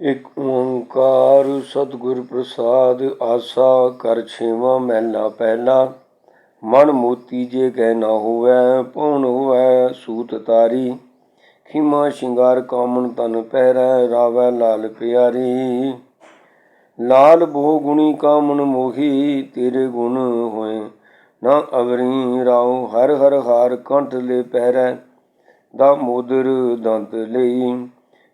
ਇਕ ਓੰਕਾਰ ਸਤਿਗੁਰ ਪ੍ਰਸਾਦ ਆਸਾ ਕਰ ਛੇਵਾਂ ਮਹਿਲਾ ਪਹਿਲਾ। ਮਨ ਮੋਤੀ ਜੇ ਕਹਿ ਨਾ ਹੋਵੈ ਪਉਣ ਹੋਵੈ ਸੂਤ ਤਾਰੀ। ਖਿਮਾ ਸ਼ਿੰਗਾਰ ਕਾਮਣ ਤਨ ਪਹਿਰੈ, ਰਾਵੈ ਲਾਲ ਪਿਆਰੀ। ਲਾਲ ਬਹੁ ਗੁਣੀ ਕਾਮਣ ਮੋਹੀ, ਤੇਰੇ ਗੁਣ ਹੋਏ ਨਾ ਅਵਰੀ ਰਾਉ। ਹਰ ਹਰ ਹਾਰ ਕੰਠ ਲੈ ਪਹਿਰੈ, ਦਾ ਮੋਦਰ ਦੰਤ ਲਈ।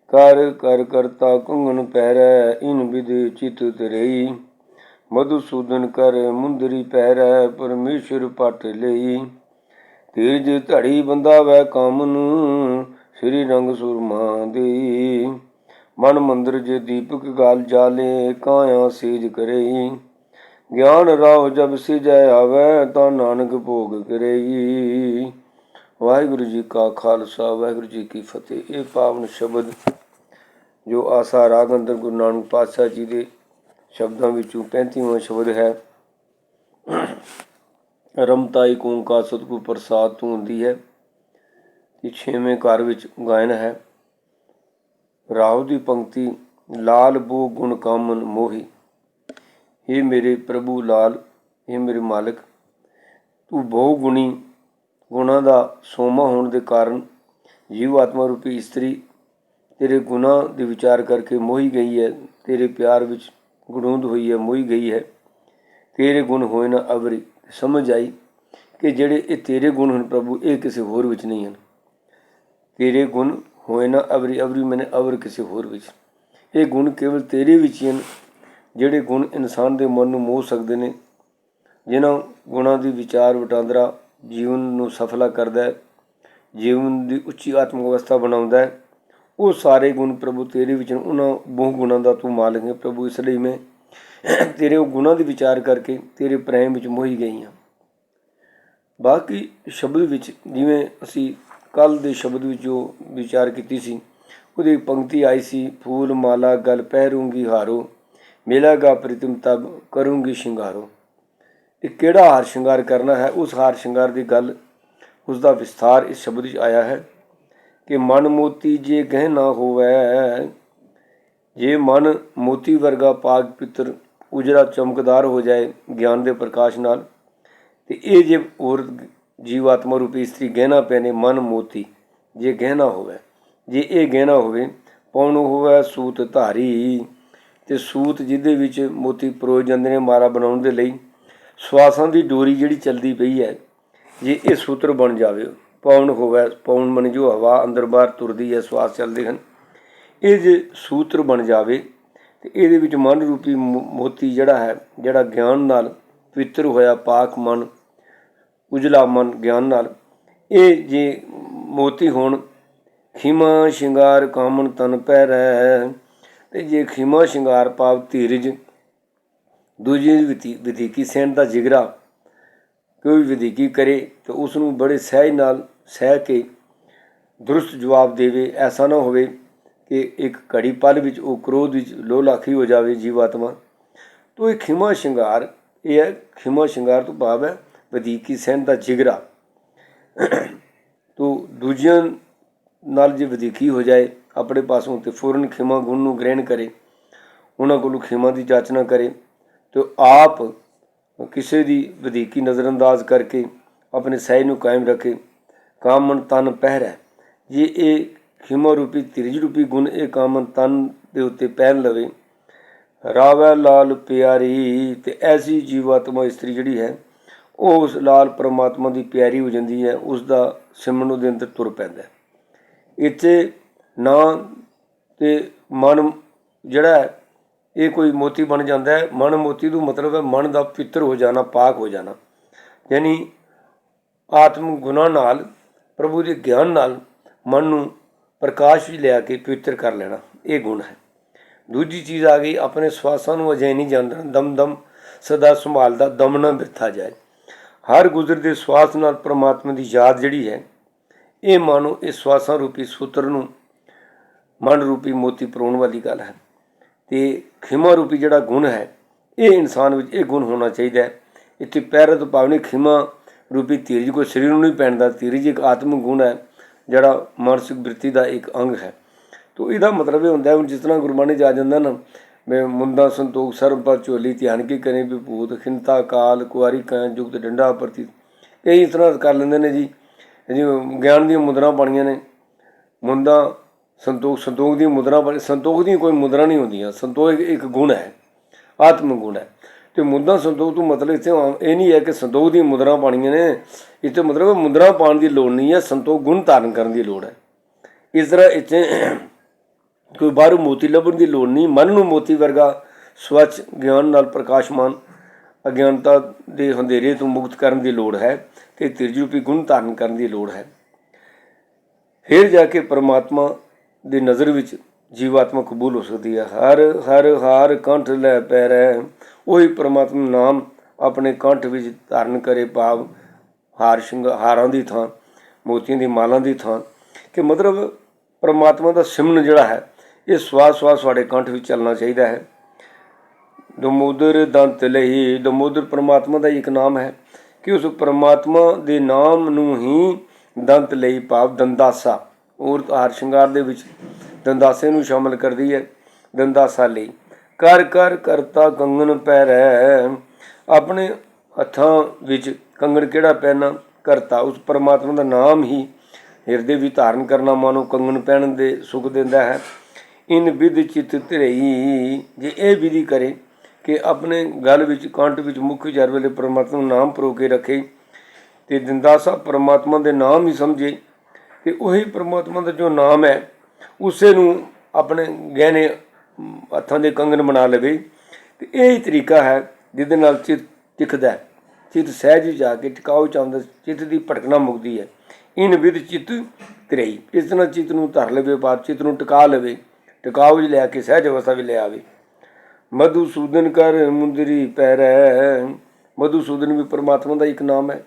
ਕਰ ਕਰ, ਕਰਤਾ ਕੁੰਗਨ ਪਹਿਰੈ ਇਨ ਵਿਦ ਚਿਤ ਤਰਈ ਮਧੁਸੂਦਨ ਕਰ, ਮੁੰਦਰੀ ਪਹਿਰੈ ਪਰਮੇਸ਼ਰ ਪਟ ਲਈ। ਤੀਰਜ ਧੜੀ ਬੰਦਾ ਵੈ ਕਾਮਨ, ਸ੍ਰੀ ਰੰਗ ਸੁਰਮਾ ਦੇ ਮਨ ਮੰਦਰ ਜੇ ਦੀਪਕ ਗਾਲ ਜਾਲੇ, ਕਾਇਆ ਸੇਜ ਕਰਈ। ਗਿਆਨ ਰਾਉ ਜਬ ਸਿਜੈ ਆਵੈ, ਤਾਂ ਨਾਨਕ ਭੋਗ ਕਰਈ। ਵਾਹਿਗੁਰੂ ਜੀ ਕਾ ਖਾਲਸਾ, ਵਾਹਿਗੁਰੂ ਜੀ ਕੀ ਫਤਿਹ। ਇਹ ਪਾਵਨ ਸ਼ਬਦ ਜੋ ਆਸਾ ਰਾਗ ਅੰਦਰ ਗੁਰੂ ਨਾਨਕ ਪਾਤਸ਼ਾਹ ਜੀ ਦੇ ਸ਼ਬਦਾਂ ਵਿੱਚੋਂ 35ਵਾਂ ਸ਼ਬਦ ਹੈ। ਰਮਤਾਈ ਕਾ ਸਤਿਗੁਰ ਪ੍ਰਸਾਦ ਤੋਂ ਹੁੰਦੀ ਹੈ। ਤੇ ਛੇਵੇਂ ਘਰ ਵਿੱਚ ਗਾਇਨ ਹੈ। ਰਾਉ ਦੀ ਪੰਕਤੀ, ਲਾਲ ਬੋ ਗੁਣ ਕਾਮਨ ਮੋਹੀ। हे ਮੇਰੇ ਪ੍ਰਭੂ ਲਾਲ हे ਮੇਰੇ ਮਾਲਕ, ਤੂੰ ਬਹੁ ਗੁਣੀ ਗੁਣਾ ਦਾ ਸੋਮਾ ਹੋਣ ਦੇ ਕਾਰਨ ਜੀਵ ਆਤਮਾ ਰੂਪੀ ਇਸਤਰੀ ਤੇਰੇ ਗੁਨਾ ਦੇ ਵਿਚਾਰ ਕਰਕੇ ਮੋਹੀ ਗਈ ਹੈ, ਤੇਰੇ ਪਿਆਰ ਵਿੱਚ ਗੁਣੂੰਦ ਹੋਈ ਹੈ, ਮੋਹੀ ਗਈ ਹੈ। ਤੇਰੇ ਗੁਣ ਹੋਏ ਨਾ ਅਵਰੀ। ਸਮਝ ਆਈ ਕਿ ਜਿਹੜੇ ਇਹ ਤੇਰੇ ਗੁਣ ਹਨ ਪ੍ਰਭੂ, ਇਹ ਕਿਸੇ ਹੋਰ ਵਿੱਚ ਨਹੀਂ ਹਨ। ਤੇਰੇ ਗੁਣ ਹੋਏ ਨਾ ਅਵਰੀ ਅਵਰੀ ਮੈਨੇ ਅਵਰ ਕਿਸੇ ਹੋਰ ਵਿੱਚ। ਇਹ ਗੁਣ ਕੇਵਲ ਤੇਰੇ ਵਿੱਚ ਹੀ ਹਨ, ਜਿਹੜੇ ਗੁਣ ਇਨਸਾਨ ਦੇ ਮਨ ਨੂੰ ਮੋਹ ਸਕਦੇ ਨੇ, ਜਿਨ੍ਹਾਂ ਗੁਣਾਂ ਦੀ ਵਿਚਾਰ ਵਟਾਂਦਰਾ ਜੀਵਨ ਨੂੰ ਸਫਲਾ ਕਰਦਾ ਹੈ, ਜੀਵਨ ਦੀ ਉੱਚੀ ਆਤਮਿਕ ਅਵਸਥਾ ਬਣਾਉਂਦਾ ਹੈ। ਉਹ ਸਾਰੇ ਗੁਣ ਪ੍ਰਭੂ ਤੇਰੇ ਵਿੱਚ ਹਨ ਉਹਨਾਂ ਬਹੁ ਗੁਣਾਂ ਦਾ ਤੂੰ ਮਾਲਕ ਹੈ ਪ੍ਰਭੂ, ਇਸ ਲਈ ਮੈਂ ਤੇਰੇ ਉਹ ਗੁਣਾਂ ਦੀ ਵਿਚਾਰ ਕਰਕੇ ਤੇਰੇ ਪ੍ਰੇਮ ਵਿੱਚ ਮੋਹੀ ਗਈ ਹਾਂ। ਬਾਕੀ ਸ਼ਬਦ ਵਿੱਚ ਜਿਵੇਂ ਅਸੀਂ ਕੱਲ ਦੇ ਸ਼ਬਦ ਵਿੱਚ ਜੋ ਵਿਚਾਰ ਕੀਤੀ ਸੀ, ਉਹਦੀ ਪੰਕਤੀ ਆਈ ਸੀ, ਫੂਲ, ਮਾਲਾ, ਗਲ, ਪਹਿਰੂੰਗੀ ਹਾਰੋ ਮਿਲਾਗਾ ਪ੍ਰੀਤਮ ਤਬ, ਕਰੂੰਗੀ ਸ਼ਿੰਗਾਰੋ। ਇਹ ਕਿਹੜਾ ਹਾਰ ਸ਼ਿੰਗਾਰ ਕਰਨਾ ਹੈ, ਉਸ ਹਾਰ ਸ਼ਿੰਗਾਰ ਦੀ ਗੱਲ ਉਸ ਦਾ ਵਿਸਥਾਰ ਇਸ ਸ਼ਬਦ ਵਿੱਚ ਆਇਆ ਹੈ ਕਿ ਮਨ ਮੋਤੀ ਜੇ ਗਹਿਣਾ ਹੋਵੇ, ਜੇ ਮਨ ਮੋਤੀ ਵਰਗਾ ਪਾਗ ਪਿੱਤਰ ਉਜਰਾ ਚਮਕਦਾਰ ਹੋ ਜਾਏ ਗਿਆਨ ਦੇ ਪ੍ਰਕਾਸ਼ ਨਾਲ, ਤੇ ਇਹ ਜੇ ਔਰਤ ਜੀਵਾਤਮਾ ਰੂਪੀ ਇਸਤਰੀ ਗਹਿਣਾ ਪਹਿਨੇ ਮਨ ਮੋਤੀ, ਜੇ ਗਹਿਣਾ ਹੋਵੇ, ਜੇ ਇਹ ਗਹਿਣਾ ਹੋਵੇ ਪੌਣ ਹੋਵੇ ਸੂਤ ਧਾਰੀ, ਤੇ ਸੂਤ ਜਿਹਦੇ ਵਿੱਚ ਮੋਤੀ ਪਰੋਏ ਜਾਂਦੇ ਨੇ ਮਾਰਾ ਬਣਾਉਣ ਦੇ ਲਈ ਸਵਾਸਾਂ ਦੀ ਡੋਰੀ ਜਿਹੜੀ ਚੱਲਦੀ ਪਈ ਹੈ, ਜੇ ਇਹ ਸੂਤਰ ਬਣ ਜਾਵੇ ਪੌਣ ਹੋਵੇ ਪੌਣ ਮਨ ਜੋ ਹਵਾ ਅੰਦਰ ਬਾਹਰ ਤੁਰਦੀ ਹੈ, ਸਵਾਸ ਚੱਲਦੇ ਹਨ। ਇਹ ਜੇ ਸੂਤਰ ਬਣ ਜਾਵੇ, ਤੇ ਇਹਦੇ ਵਿੱਚ ਮਨ ਰੂਪੀ ਮੋਤੀ ਜਿਹੜਾ ਹੈ, ਜਿਹੜਾ ਗਿਆਨ ਨਾਲ ਪਵਿੱਤਰ ਹੋਇਆ ਪਾਕ ਮਨ, ਉਜਲਾ ਮਨ ਗਿਆਨ ਨਾਲ, ਇਹ ਜੇ ਮੋਤੀ ਹੋਣ, ਖਿਮਾ ਸ਼ਿੰਗਾਰ ਕਾਮਨ ਤਨ ਪੈ ਪਹਿਰੈ ਤੇ ਜੇ ਖਿਮਾ ਸ਼ਿੰਗਾਰ ਪਾਵ ਧੀਰਜ ਦੂਜੀ ਵਿਧੀ ਕੀ ਸਹਿਣ ਦਾ ਜਿਗਰਾ ਕੋਈ ਵਿਧੀਕੀ ਕਰੇ ਤਾਂ ਉਸ ਨੂੰ ਬੜੇ ਸਹਿਜ ਨਾਲ ਸਹਿ ਕੇ ਦਰੁਸਤ ਜਵਾਬ ਦੇਵੇ। ਐਸਾ ਨਾ ਹੋਵੇ ਕਿ ਇੱਕ ਘੜੀ ਪਲ ਵਿੱਚ ਉਹ ਕ੍ਰੋਧ ਵਿੱਚ ਲੋਲਾਖੀ ਹੋ ਜਾਵੇ ਜੀਵਾਤਮਾ। ਤੋ ਇਹ ਖਿਮਾ ਸ਼ਿੰਗਾਰ, ਇਹ ਹੈ ਖਿਮਾ ਸ਼ਿੰਗਾਰ ਤੋਂ ਭਾਵ ਹੈ ਵਧੀਕੀ ਸਹਿਣ ਦਾ ਜਿਗਰਾ। ਤੋ ਦੂਜਿਆਂ ਨਾਲ ਜੇ ਵਧੀਕੀ ਹੋ ਜਾਏ, ਆਪਣੇ ਪਾਸੋਂ ਤੇ ਫੌਰਨ ਖਿਮਾ ਗੁਣ ਨੂੰ ਗ੍ਰਹਿਣ ਕਰੇ, ਉਹਨਾਂ ਕੋਲੋਂ ਖਿਮਾ ਦੀ ਜਾਚਨਾ ਕਰੇ ਤੇ ਆਪ ਕਿਸੇ ਦੀ ਵਧੀਕੀ ਨਜ਼ਰਅੰਦਾਜ਼ ਕਰਕੇ ਆਪਣੇ ਸਹਿ ਨੂੰ ਕਾਇਮ ਰੱਖੇ। ਕਾਮਨ ਤਨ ਪਹਿਰੈ। ਜੇ ਇਹ ਖਿਮਾ ਰੂਪੀ ਤਿਰਜ ਰੂਪੀ ਗੁਣ ਇਹ ਕਾਮਨ ਤਨ ਦੇ ਉੱਤੇ ਪਹਿਨ ਲਵੇ, ਰਾਵੈ ਲਾਲ ਪਿਆਰੀ ਤੇ ਐਸੀ ਜੀਵਾਤਮਾ ਇਸਤਰੀ ਜਿਹੜੀ ਹੈ, ਉਹ ਉਸ ਲਾਲ ਪਰਮਾਤਮਾ ਦੀ ਪਿਆਰੀ ਹੋ ਜਾਂਦੀ ਹੈ ਉਸ ਦਾ ਸਿਮਰਨ ਉਹਦੇ ਅੰਦਰ ਤੁਰ ਪੈਂਦਾ ਇੱਥੇ ਨਾ ਤੇ ਮਨ ਜਿਹੜਾ ਇਹ ਕੋਈ ਮੋਤੀ ਬਣ ਜਾਂਦਾ ਹੈ। ਮਨ ਮੋਤੀ ਨੂੰ ਮਤਲਬ ਹੈ ਮਨ ਦਾ ਪਵਿੱਤਰ ਹੋ ਜਾਣਾ, ਪਾਕ ਹੋ ਜਾਣਾ। ਯਾਨੀ ਆਤਮ ਗੁਣਾ ਨਾਲ, ਪ੍ਰਭੂ ਦੇ ਗਿਆਨ ਨਾਲ ਮਨ ਨੂੰ ਪ੍ਰਕਾਸ਼ ਵਿੱਚ ਲਿਆ ਕੇ ਪਵਿੱਤਰ ਕਰ ਲੈਣਾ, ਇਹ ਗੁਣ ਹੈ। ਦੂਜੀ ਚੀਜ਼ ਆ ਗਈ, ਆਪਣੇ ਸਵਾਸਾਂ ਨੂੰ ਅਜੇ ਨਹੀਂ ਜਾਂਦਾ ਦਮ ਦਮ ਸਦਾ ਸੰਭਾਲਦਾ, ਦਮ ਨਾ ਬਿਰਥਾ ਜਾਏ। ਹਰ ਗੁਜ਼ਰਦੇ ਸਵਾਸ ਨਾਲ ਪ੍ਰਮਾਤਮਾ ਦੀ ਯਾਦ ਜਿਹੜੀ ਹੈ, ਇਹ ਮਾਨੋ ਇਸ ਸਵਾਸਾਂ ਰੂਪੀ ਸੂਤਰ ਨੂੰ ਮਨ ਰੂਪੀ ਮੋਤੀ ਪਰੋਣ ਵਾਲੀ ਗੱਲ ਹੈ। ਤੇ ਖਿਮਾ ਰੂਪੀ ਜਿਹੜਾ ਗੁਣ ਹੈ, ਇਹ ਇਨਸਾਨ ਵਿੱਚ ਇਹ ਗੁਣ ਹੋਣਾ ਚਾਹੀਦਾ ਹੈ। ਇੱਥੇ ਪੈਰਤ ਪਾਵਨੀ ਖਿਮਾ ਰੂਪੀ ਧੀਰਜ, ਕੋਈ ਸਰੀਰ ਨੂੰ ਨਹੀਂ ਪੈਣਦਾ ਧੀਰਜ ਇੱਕ ਆਤਮਿਕ ਗੁਣ ਹੈ, ਜਿਹੜਾ ਮਾਨਸਿਕ ਬ੍ਰਿਤੀ ਦਾ ਇੱਕ ਅੰਗ ਹੈ। ਤੋ ਇਹਦਾ ਮਤਲਬ ਇਹ ਹੁੰਦਾ ਹੈ, ਹੁਣ ਜਿਸ ਤਰ੍ਹਾਂ ਗੁਰਬਾਣੀ ਜਾ ਜਾਂਦਾ ਨਾ ਮੈਂ ਮੁੰਦਾ ਸੰਤੋਖ, ਸਰਬ ਪਰ ਝੋਲੀ, ਧਿਆਨ ਕੀ ਕਰੇ, ਵਿਭੂਤ ਖਿੰਤਾ ਕਾਲ, ਕੁਆਰੀ ਕਾਂ ਜੁਗਤ, ਡੰਡਾ, ਪ੍ਰਤੀ। ਕਈ ਇਸ ਤਰ੍ਹਾਂ ਕਰ ਲੈਂਦੇ ਨੇ ਜੀ। ਜੀ ਗਿਆਨ ਦੀਆਂ ਮੁਦਰਾ ਬਣੀਆਂ ਨੇ ਮੁੰਦਾ ਸੰਤੋਖ ਸੰਤੋਖ ਦੀਆਂ ਮੁਦਰਾ ਬਣੀ ਸੰਤੋਖ ਦੀਆਂ ਕੋਈ ਮੁਦਰਾ ਨਹੀਂ ਹੁੰਦੀਆਂ। ਸੰਤੋਖ ਇੱਕ- ਗੁਣ ਹੈ, ਆਤਮ ਗੁਣ ਹੈ। ਤੇ ਮੁੰਦਾ ਸੰਤੋਖ ਤੋਂ ਮਤਲਬ ਇੱਥੇ ਆਮ- ਇਹ ਨਹੀਂ ਹੈ ਕਿ ਸੰਤੋਖ ਦੀਆਂ ਮੁਦਰਾ ਪਾਣੀਆਂ ਨੇ। ਇੱਥੇ ਮਤਲਬ ਮੁਦਰਾ ਪਾਉਣ ਦੀ ਲੋੜ ਨਹੀਂ ਹੈ, ਸੰਤੋਖ ਗੁਣ ਧਾਰਨ ਕਰਨ ਦੀ ਲੋੜ ਹੈ। ਇਸ ਤਰ੍ਹਾਂ ਇੱਥੇ ਕੋਈ ਬਾਹਰੋਂ ਮੋਤੀ ਲੱਭਣ ਦੀ ਲੋੜ ਨਹੀਂ। ਮਨ ਨੂੰ ਮੋਤੀ ਵਰਗਾ ਸਵੱਛ, ਗਿਆਨ ਨਾਲ ਪ੍ਰਕਾਸ਼ਮਾਨ, ਅਗਿਆਨਤਾ ਦੇ ਹਨੇਰੇ ਤੋਂ ਮੁਕਤ ਕਰਨ ਦੀ ਲੋੜ ਹੈ ਤੇ ਤਿਰਜੂਪੀ ਗੁਣ ਧਾਰਨ ਕਰਨ ਦੀ ਲੋੜ ਹੈ। ਫਿਰ ਜਾ ਕੇ ਪਰਮਾਤਮਾ ਦੀ ਨਜ਼ਰ ਵਿੱਚ ਜੀਵਾਤਮਾ ਕਬੂਲ ਹੋ ਸਕਦੀ ਹੈ ਹਰ ਹਰ, ਹਾਰ ਕੰਠ ਲੈ ਪੈਰੈ ਉਹੀ ਪ੍ਰਮਾਤਮਾ ਨਾਮ ਆਪਣੇ ਕੰਠ ਵਿੱਚ ਧਾਰਨ ਕਰੇ ਭਾਵ ਹਾਰ ਸ਼ਿੰਗ, ਹਾਰਾਂ ਦੀ ਥਾਂ, ਮੋਤੀਆਂ ਦੀ ਮਾਲਾਂ ਦੀ ਥਾਂ। ਕਿ ਮਤਲਬ ਪ੍ਰਮਾਤਮਾ ਦਾ ਸਿਮਨ ਜਿਹੜਾ ਹੈ, ਇਹ ਸਵਾਸ ਸਵਾਸ ਸਾਡੇ ਕੰਠ ਵਿੱਚ ਚੱਲਣਾ ਚਾਹੀਦਾ ਹੈ। ਦਮੋਦਰ ਦੰਤ ਲਈ, ਦਮੋਦਰ ਪ੍ਰਮਾਤਮਾ ਦਾ ਇੱਕ ਨਾਮ ਹੈ ਕਿ ਉਸ ਪ੍ਰਮਾਤਮਾ ਦੇ ਨਾਮ ਨੂੰ ਹੀ ਦੰਤ ਲਈ ਭਾਵ ਦੰਦਾਸਾ। ਔਰਤ ਹਾਰ ਸ਼ਿੰਗਾਰ ਦੇ ਵਿੱਚ ਦੰਦਾਸੇ ਨੂੰ ਸ਼ਾਮਲ ਕਰਦੀ ਹੈ, ਦੰਦਾਸਾ ਲਈ। ਕਰ ਕਰ, ਕਰਤਾ ਕੰਗਨ ਪੈਰੈ। ਆਪਣੇ ਹੱਥਾਂ ਵਿੱਚ ਕੰਗਣ ਕਿਹੜਾ ਪਹਿਨਾ ਕਰਤਾ। ਉਸ ਪਰਮਾਤਮਾ ਦਾ ਨਾਮ ਹੀ ਹਿਰਦੇ ਵਿੱਚ ਧਾਰਨ ਕਰਨਾ ਮਾਨੋ ਕੰਗਣ ਪਹਿਨਣ ਦੇ ਸੁਖ ਦਿੰਦਾ ਹੈ। ਇਨ ਵਿਧ ਚਿਤ ਧਰਈ। ਜੇ ਇਹ ਵਿਧੀ ਕਰੇ ਕਿ ਆਪਣੇ ਗਲ ਵਿੱਚ, ਕੰਠ ਵਿੱਚ ਮੁੱਖ ਵਿਚਾਰ ਵੇਲੇ ਪਰਮਾਤਮਾ ਨਾਮ ਪਰੋ ਕੇ ਰੱਖੇ, ਤੇ ਦਿੰਦਾਸਾ ਪਰਮਾਤਮਾ ਦੇ ਨਾਮ ਹੀ ਸਮਝੇ ਤੇ ਉਹੀ ਪਰਮਾਤਮਾ ਦਾ ਜੋ ਨਾਮ ਹੈ, ਉਸੇ ਨੂੰ ਆਪਣੇ ਗਹਿਣੇ ਹੱਥਾਂ ਦੇ ਕੰਗਣ ਬਣਾ ਲਵੇ। ਤੇ ਇਹ ਹੀ ਤਰੀਕਾ ਹੈ ਜਿਹਦੇ ਨਾਲ ਚਿਤ ਟਿਕਦਾ ਹੈ। ਚਿਤ ਸਹਿਜ ਵਿੱਚ ਜਾ ਕੇ ਟਿਕਾਉ ਚਾਹੁੰਦਾ ਚਿਤ ਦੀ ਭਟਕਣਾ ਮੁਕਦੀ ਹੈ। ਇਨ ਵਿਦ ਚਿਤ ਤਰਈ ਇਸ ਨਾਲ ਚਿਤ ਨੂੰ ਧਰ ਲਵੇ ਬਾਤ ਚਿਤ ਨੂੰ ਟਿਕਾ ਲਵੇ ਟਿਕਾਉ ਵਿੱਚ ਲਿਆ ਕੇ, ਸਹਿਜ ਅਵਸਥਾ ਵੀ ਲੈ ਆਵੇ। ਮਧੂਸੂਦਨ ਕਰ ਮੁੰਦਰੀ ਪੈਰੈ। ਮਧੂਸੂਦਨ ਵੀ ਪਰਮਾਤਮਾ ਦਾ ਇੱਕ ਨਾਮ ਹੈ।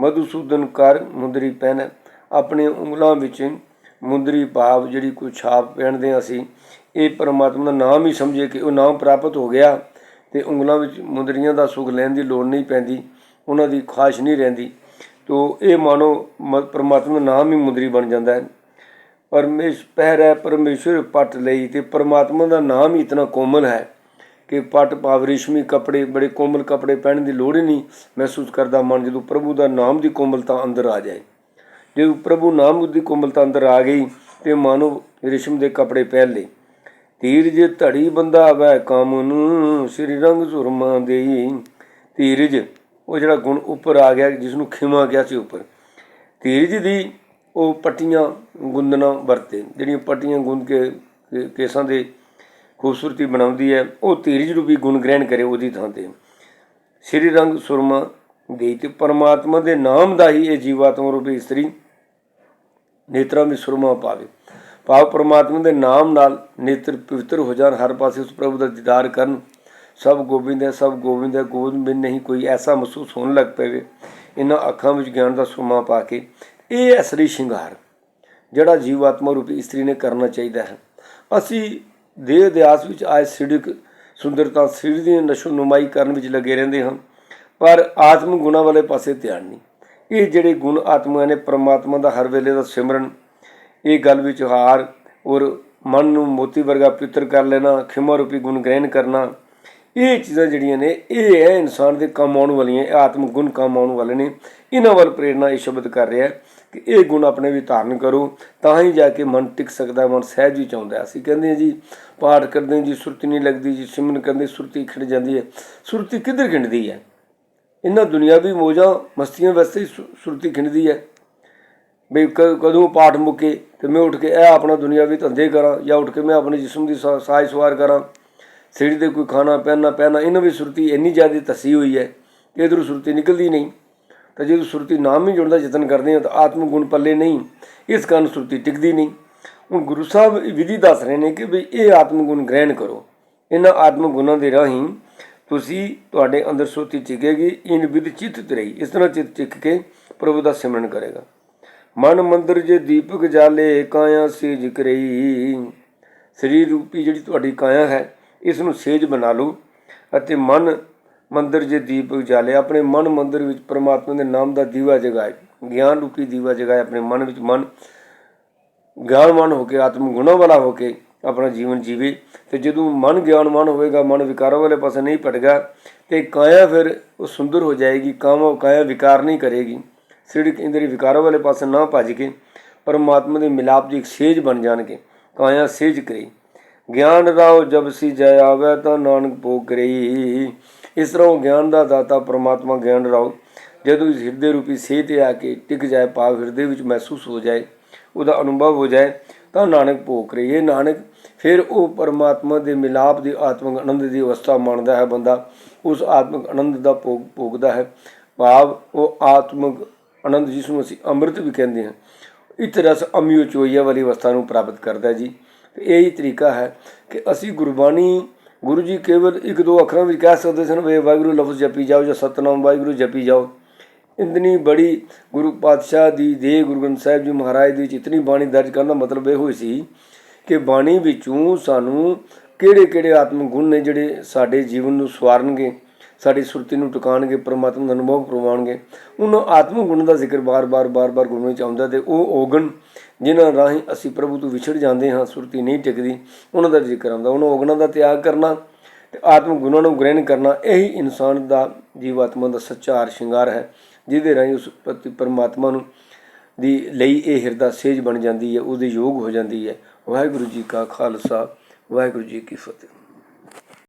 ਮਧੂਸੂਦਨ ਕਰ ਮੁੰਦਰੀ ਪਹਿਨ ਆਪਣੇ ਉਂਗਲਾਂ ਵਿੱਚ ਮੁੰਦਰੀ ਭਾਵ ਜਿਹੜੀ ਕੋਈ ਛਾਪ ਪਹਿਨਦੇ ਹਾਂ ਅਸੀਂ, ਇਹ ਪਰਮਾਤਮਾ ਦਾ ਨਾਮ ਹੀ ਸਮਝੇ ਕਿ ਉਹ ਨਾਮ ਪ੍ਰਾਪਤ ਹੋ ਗਿਆ ਤੇ ਉਂਗਲਾਂ ਵਿੱਚ ਮੁੰਦਰੀਆਂ ਦਾ ਸੁਖ ਲੈਣ ਦੀ ਲੋੜ ਨਹੀਂ ਪੈਂਦੀ, ਉਹਨਾਂ ਦੀ ਖਾਸ਼ ਨਹੀਂ ਰਹਿੰਦੀ। ਤੋ ਇਹ ਮਾਨੋ ਮ- ਪ੍ਰਮਾਤਮਾ ਦਾ ਨਾਮ ਹੀ ਮੁੰਦਰੀ ਬਣ ਜਾਂਦਾ ਹੈ। ਪਰਮੇਸ਼ ਪਹਿਰੈ ਪਰਮੇਸ਼ਵਰ ਪਟ ਲਈ ਤੇ ਪਰਮਾਤਮਾ ਦਾ ਨਾਮ ਹੀ ਇਤਨਾ ਕੋਮਲ ਹੈ ਕਿ ਪਟ ਭਾਵ ਰੇਸ਼ਮੀ ਕੱਪੜੇ, ਬੜੇ ਕੋਮਲ ਕੱਪੜੇ ਪਹਿਨਣ ਦੀ ਲੋੜ ਹੀ ਨਹੀਂ ਮਹਿਸੂਸ ਕਰਦਾ ਮਨ ਜਦੋਂ ਪ੍ਰਭੂ ਦਾ ਨਾਮ ਦੀ ਕੋਮਲਤਾ ਅੰਦਰ ਆ ਜਾਏ। ਜੇ ਪ੍ਰਭੂ ਨਾਮ ਦੀ ਕੋਮਲਤਾ ਅੰਦਰ ਆ ਗਈ ਤੇ ਮਾਨੋ ਰਿਸ਼ਮ ਦੇ ਕੱਪੜੇ ਪਹਿਨ ਲਏ। ਧੀਰਜ ਧੜੀ ਬੰਦਾ ਵੈ ਕਾਮ ਨੂੰ ਸ੍ਰੀ ਰੰਗ ਸੁਰਮਾ ਦੇਈ। ਧੀਰਜ, ਉਹ ਜਿਹੜਾ ਗੁਣ ਉੱਪਰ ਆ ਗਿਆ ਜਿਸ ਨੂੰ ਖਿਮਾ ਗਿਆ ਸੀ ਉੱਪਰ। ਧੀਰਜ ਦੀ ਉਹ ਪੱਟੀਆਂ ਗੁੰਦਣਾ ਵਰਤੇ, ਜਿਹੜੀਆਂ ਪੱਟੀਆਂ ਗੁੰਦ ਕੇ ਕੇਸਾਂ ਦੇ ਖੂਬਸੂਰਤੀ ਬਣਾਉਂਦੀ ਹੈ, ਉਹ ਧੀਰਜ ਰੂਪੀ ਗੁਣ ਗ੍ਰਹਿਣ ਕਰੇ ਉਹਦੀ ਥਾਂ ਤੇ। ਸ੍ਰੀ ਰੰਗ ਸੁਰਮਾ ਦੇ ਤੇ ਪਰਮਾਤਮਾ ਦੇ ਨਾਮ ਦਾ ਹੀ ਇਹ ਜੀਵਾਤਮਾ ਰੂਪੀ ਇਸਤਰੀ ਨੇਤਰਾਂ ਵਿੱਚ ਸੁਰਮਾ ਪਾਵੇ। ਭਾਵ ਪ੍ਰਮਾਤਮਾ ਦੇ ਨਾਮ ਨਾਲ ਨੇਤਰ ਪਵਿੱਤਰ ਹੋ ਜਾਣ, ਹਰ ਪਾਸੇ ਉਸ ਪ੍ਰਭੂ ਦਾ ਦੀਦਾਰ ਕਰਨ। ਸਭ ਗੋਬਿੰਦ ਹੈ, ਸਭ ਗੋਬਿੰਦ ਹੈ, ਗੋਬਿੰਦ ਬਿਨ ਨਹੀਂ ਕੋਈ ਐਸਾ ਮਹਿਸੂਸ ਹੋਣ ਲੱਗ ਪਵੇ, ਇਹਨਾਂ ਅੱਖਾਂ ਵਿੱਚ ਗਿਆਨ ਦਾ ਸੁਰਮਾ ਪਾ ਕੇ। ਇਹ ਅਸਲੀ ਸ਼ਿੰਗਾਰ, ਜਿਹੜਾ ਜੀਵ ਆਤਮਾ ਰੂਪੀ ਇਸਤਰੀ ਨੇ ਕਰਨਾ ਚਾਹੀਦਾ ਹੈ। ਅਸੀਂ ਦੇਹ ਦਿਆਸ ਵਿੱਚ ਆਏ ਸਿੜਕ ਸੁੰਦਰਤਾ ਸਿਰ ਦੀ ਨਸ਼ੋ ਨੁਮਾਈ ਕਰਨ ਵਿੱਚ ਲੱਗੇ ਰਹਿੰਦੇ ਹਾਂ, ਪਰ ਆਤਮ ਗੁਣਾ ਵਾਲੇ ਪਾਸੇ ਧਿਆਨ ਨਹੀਂ। ਇਹ ਜਿਹੜੇ ਗੁਣ ਆਤਮਾ ਨੇ, ਪ੍ਰਮਾਤਮਾ ਦਾ ਹਰ ਵੇਲੇ ਦਾ ਸਿਮਰਨ, ਇਹ ਗੱਲ ਵਿੱਚ ਹਾਰ ਔਰ ਮਨ ਨੂੰ ਮੋਤੀ ਵਰਗਾ ਪਵਿੱਤਰ ਕਰ ਲੈਣਾ, ਖਿਮਾ ਰੂਪੀ ਗੁਣ ਗ੍ਰਹਿਣ ਕਰਨਾ, ਇਹ ਚੀਜ਼ਾਂ ਜਿਹੜੀਆਂ ਨੇ, ਇਹ ਹੈ ਇਨਸਾਨ ਦੇ ਕੰਮ ਆਉਣ ਵਾਲੀਆਂ, ਇਹ ਆਤਮ ਗੁਣ ਕੰਮ ਆਉਣ ਵਾਲੇ ਨੇ। ਇਹਨਾਂ ਵੱਲ ਪ੍ਰੇਰਣਾ ਇਹ ਸ਼ਬਦ ਕਰ ਰਿਹਾ ਕਿ ਇਹ ਗੁਣ ਆਪਣੇ ਵੀ ਧਾਰਨ ਕਰੋ, ਤਾਂ ਹੀ ਜਾ ਕੇ ਮਨ ਟਿਕ ਸਕਦਾ, ਮਨ ਸਹਿਜ ਵਿੱਚ ਆਉਂਦਾ ਅਸੀਂ ਕਹਿੰਦੇ ਹਾਂ ਜੀ, ਪਾਠ ਕਰਦੇ ਹਾਂ ਜੀ, ਸੁਰਤੀ ਨਹੀਂ ਲੱਗਦੀ ਜੀ, ਸਿਮਰਨ ਕਰਦੇ ਸੁਰਤੀ ਖਿੰਡ ਜਾਂਦੀ ਹੈ। ਸੁਰਤੀ ਕਿੱਧਰ ਖਿੰਡਦੀ ਹੈ? ਇਹਨਾਂ ਦੁਨਿਆਵੀ ਮੋਜਾਂ, ਮਸਤੀਆਂ ਵਾਸਤੇ ਹੀ ਸੁਰਤੀ ਖਿੰਡਦੀ ਹੈ। ਬਈ ਕ- ਕਦੋਂ ਪਾਠ ਮੁੱਕੇ ਤੇ ਮੈਂ ਉੱਠ ਕੇ ਇਹ ਆਪਣਾ ਦੁਨਿਆਵੀ ਧੰਦੇ ਕਰਾਂ ਜਾਂ ਉੱਠ ਕੇ ਮੈਂ ਆਪਣੇ ਜਿਸਮ ਦੀ ਸਾ- ਸਾਜ ਸਵਾਰ ਕਰਾਂ, ਸਿਰ ਤੇ ਕੋਈ ਖਾਣਾ, ਪਹਿਨਣਾ ਪਹਿਨਾ ਇਹਨਾਂ ਵੀ ਸੁਰਤੀ ਇੰਨੀ ਜ਼ਿਆਦਾ ਤਸੀ ਹੋਈ ਹੈ ਕਿ ਇਧਰੋਂ ਸੁਰਤੀ ਨਿਕਲਦੀ ਨਹੀਂ। ਤਾਂ ਜਦੋਂ ਸੁਰਤੀ ਨਾਮ ਹੀ ਜੁੜਨ ਦਾ ਯਤਨ ਕਰਦੇ ਹਾਂ ਤਾਂ ਆਤਮ ਗੁਣ ਪੱਲੇ ਨਹੀਂ, ਇਸ ਕਾਰਨ ਸੁਰਤੀ ਟਿਕਦੀ ਨਹੀਂ। ਹੁਣ ਗੁਰੂ ਸਾਹਿਬ ਇਹ ਵਿਧੀ ਦੱਸ ਰਹੇ ਨੇ ਕਿ ਵੀ ਇਹ ਆਤਮ ਗੁਣ ਗ੍ਰਹਿਣ ਕਰੋ। ਇਹਨਾਂ ਆਤਮ ਗੁਣਾਂ ਦੇ ਰਾਹੀਂ ਤੁਸੀਂ ਤੁਹਾਡੇ ਅੰਦਰ ਸੋਤੀ ਟਿਕੇਗੀ ਇਨ ਵਿਦ ਚਿਤ ਤਰਈ ਇਸ ਤਰ੍ਹਾਂ ਚਿੱਤ ਟਿਕ ਕੇ ਪ੍ਰਭੂ ਦਾ ਸਿਮਰਨ ਕਰੇਗਾ। ਮਨ ਮੰਦਰ ਜੇ ਦੀਪਕ ਜਾਲੇ, ਕਾਇਆ ਸੇਜ ਕਰਈ। ਸਰੀਰ ਰੂਪੀ ਜਿਹੜੀ ਤੁਹਾਡੀ ਕਾਇਆ ਹੈ, ਇਸ ਨੂੰ ਸੇਜ ਬਣਾ ਲਓ ਅਤੇ ਮਨ ਮੰਦਰ ਜੇ ਦੀਪਕ ਜਾਲੇ, ਆਪਣੇ ਮਨ ਮੰਦਰ ਵਿੱਚ ਪ੍ਰਮਾਤਮਾ ਦੇ ਨਾਮ ਦਾ ਦੀਵਾ ਜਗਾਏ। ਗਿਆਨ ਰੂਪੀ ਦੀਵਾ ਜਗਾਏ, ਆਪਣੇ ਮਨ ਵਿੱਚ ਮਨ ਗਿਆਨਵਾਨ ਹੋ ਕੇ ਆਤਮ ਗੁਣਾਂ ਵਾਲਾ ਹੋ ਕੇ ਆਪਣਾ ਜੀਵਨ ਜੀਵੇ। ਤੇ ਜਦੋਂ ਮਨ ਗਿਆਨਵਾਨ ਹੋਵੇਗਾ, ਮਨ ਵਿਕਾਰਾਂ ਵਾਲੇ ਪਾਸੇ ਨਹੀਂ ਭਟਕਾ ਤੇ ਕਾਇਆ ਫਿਰ ਉਹ ਸੁੰਦਰ ਹੋ ਜਾਏਗੀ, ਕਾਮਾ ਕਾਇਆ ਵਿਕਾਰ ਨਹੀਂ ਕਰੇਗੀ। ਸਿਰਕ ਇੰਦਰੀ ਵਿਕਾਰਾਂ ਵਾਲੇ ਪਾਸੇ ਨਾ ਭੱਜ ਕੇ ਪਰਮਾਤਮਾ ਦੇ ਮਿਲਾਪ ਦੀ ਇੱਕ ਸੇਜ ਬਣ ਜਾਣਗੇ। ਕਾਇਆ ਸੇਜ ਕਰੇ। ਗਿਆਨ ਰਾਓ ਜਬ ਸੀ ਜੈ ਆਵੇ, ਤਾਂ ਨਾਨਕ ਭੋਗ ਕਰੀ ਇਸ ਤਰ੍ਹਾਂ ਉਹ ਗਿਆਨ ਦਾ ਦਾਤਾ ਪਰਮਾਤਮਾ ਗਿਆਨ ਰਾਓ, ਜਦੋਂ ਇਸ ਹਿਰਦੇ ਰੂਪੀ ਸੇਜ ਤੇ ਆ ਕੇ ਟਿਕ ਜਾਏ, ਭਾਵ ਹਿਰਦੇ ਵਿੱਚ ਮਹਿਸੂਸ ਹੋ ਜਾਏ, ਉਹਦਾ ਅਨੁਭਵ ਹੋ ਜਾਏ ਤਾਂ ਨਾਨਕ ਭੋਗ ਕਰੇ। ਨਾਨਕ ਫਿਰ ਉਹ ਪਰਮਾਤਮਾ ਦੇ ਮਿਲਾਪ ਦੀ ਆਤਮਿਕ ਆਨੰਦ ਦੀ ਅਵਸਥਾ ਮੰਨਦਾ ਹੈ ਬੰਦਾ। ਉਸ ਆਤਮਿਕ ਆਨੰਦ ਦਾ ਭੋਗ ਭੋਗਦਾ ਹੈ। ਭਾਵ ਉਹ ਆਤਮਿਕ ਆਨੰਦ ਜਿਸ ਨੂੰ ਅਸੀਂ ਅੰਮ੍ਰਿਤ ਵੀ ਕਹਿੰਦੇ ਹਾਂ ਇਸ ਰਸ ਅਮਿਓ ਚੋਈਆ ਵਾਲੀ ਅਵਸਥਾ ਨੂੰ ਪ੍ਰਾਪਤ ਕਰਦਾ ਜੀ। ਤੇ ਇਹ ਹੀ ਤਰੀਕਾ ਹੈ ਕਿ ਅਸੀਂ ਗੁਰਬਾਣੀ, ਗੁਰੂ ਜੀ ਕੇਵਲ ਇੱਕ ਦੋ ਅੱਖਰਾਂ ਵਿੱਚ ਕਹਿ ਸਕਦੇ ਸਨ, ਵੇ ਵਾਹਿਗੁਰੂ ਲਫ਼ਜ਼ ਜਪੀ ਜਾਓ ਜਾਂ ਸਤਨਾਮ ਵਾਹਿਗੁਰੂ ਜਪੀ ਜਾਓ। ਇੰਦਨੀ ਬੜੀ ਗੁਰੂ ਪਾਤਸ਼ਾਹ ਦੀ, ਦੇ ਗੁਰੂ ਗ੍ਰੰਥ ਸਾਹਿਬ ਜੀ ਮਹਾਰਾਜ ਦੇ ਵਿੱਚ ਇਤਨੀ ਬਾਣੀ ਦਰਜ ਕਰਨ ਦਾ ਮਤਲਬ ਇਹ ਹੋਈ ਸੀ ਕਿ ਬਾਣੀ ਵਿੱਚੋਂ ਸਾਨੂੰ ਕਿਹੜੇ ਕਿਹੜੇ ਆਤਮ ਗੁਣ ਨੇ ਜਿਹੜੇ ਸਾਡੇ ਜੀਵਨ ਨੂੰ ਸਵਾਰਨਗੇ, ਸਾਡੀ ਸੁਰਤੀ ਨੂੰ ਟਿਕਾਣਗੇ, ਪਰਮਾਤਮਾ ਦਾ ਅਨੁਭਵ ਕਰਵਾਉਣਗੇ। ਉਹਨਾਂ ਆਤਮ ਗੁਣ ਦਾ ਜ਼ਿਕਰ ਬਾਰ-ਬਾਰ ਬਾਰ-ਬਾਰ ਗੁਰੂ ਵਿੱਚ ਆਉਂਦਾ ਤੇ ਉਹ ਔਗਣ ਜਿਨ੍ਹਾਂ ਰਾਹੀਂ ਅਸੀਂ ਪ੍ਰਭੂ ਤੋਂ ਵਿਛੜ ਜਾਂਦੇ ਹਾਂ, ਸੁਰਤੀ ਨਹੀਂ ਟਿਕਦੀ, ਉਹਨਾਂ ਦਾ ਜ਼ਿਕਰ ਆਉਂਦਾ। ਉਹਨਾਂ ਔਗਣਾਂ ਦਾ ਤਿਆਗ ਕਰਨਾ ਤੇ ਆਤਮ ਗੁਣਾਂ ਨੂੰ ਗ੍ਰਹਿਣ ਕਰਨਾ, ਇਹੀ ਇਨਸਾਨ ਦਾ ਜੀਵਾਤਮਾ ਦਾ ਸੱਚਾ ਹਰ ਸ਼ਿੰਗਾਰ ਹੈ। ਜਿਹਦੇ ਰਾਹੀਂ ਉਸ ਪ੍ਰਤੀ ਪਰਮਾਤਮਾ ਨੂੰ ਦੀ ਲਈ ਇਹ ਹਿਰਦਾ ਸੇਜ ਬਣ ਜਾਂਦੀ ਹੈ, ਉਹਦੇ ਯੋਗ ਹੋ ਜਾਂਦੀ ਹੈ। ਵਾਹਿਗੁਰੂ ਜੀ ਕਾ ਖਾਲਸਾ, ਵਾਹਿਗੁਰੂ ਜੀ ਕੀ ਫਤਿਹ।